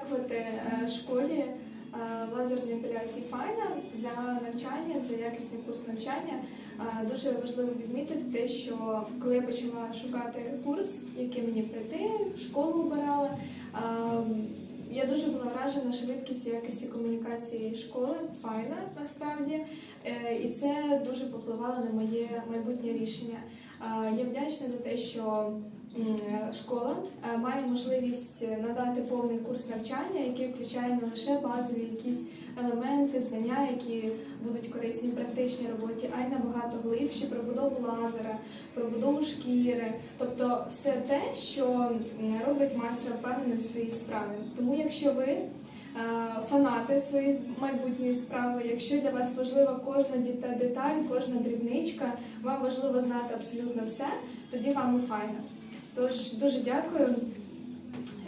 подякувати е, школі е, лазерної епіляції Файна за навчання, за якісний курс навчання. Е, Дуже важливо відмітити те, що коли я почала шукати курс, який мені прийти, школу обирала. Я дуже була вражена швидкістю якості комунікації школи, файна насправді, і це дуже попливало на моє майбутнє рішення. Я вдячна за те, що школа е, має можливість надати повний курс навчання, який включає не лише базові якісь елементи, знання, які будуть корисні в практичній роботі, а й набагато глибші про будову лазера, про будову шкіри, тобто все те, що робить майстра впевненим в своїй справі. Тому, якщо ви е, фанати своєї майбутньої справи, якщо для вас важлива кожна деталь, кожна дрібничка, вам важливо знати абсолютно все, тоді вам і файно. Тож дуже дякую.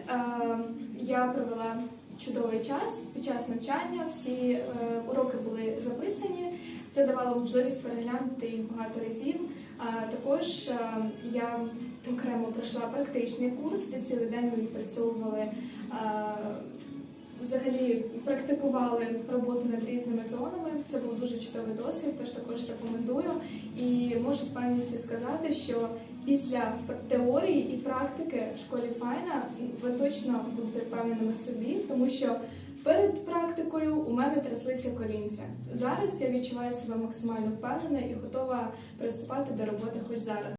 Е, Я провела чудовий час під час навчання. Всі е, уроки були записані. Це давало можливість переглянути їх багато разів. А також е, я окремо пройшла практичний курс, де цілий день ми відпрацьовували. Взагалі практикували роботу над різними зонами. Це був дуже чудовий досвід, тож також рекомендую. І можу з певністю сказати, що після теорії і практики в школі Файна ви точно будете впевненими собі, тому що перед практикою у мене тряслися колінця. Зараз я відчуваю себе максимально впевнена і готова приступати до роботи хоч зараз.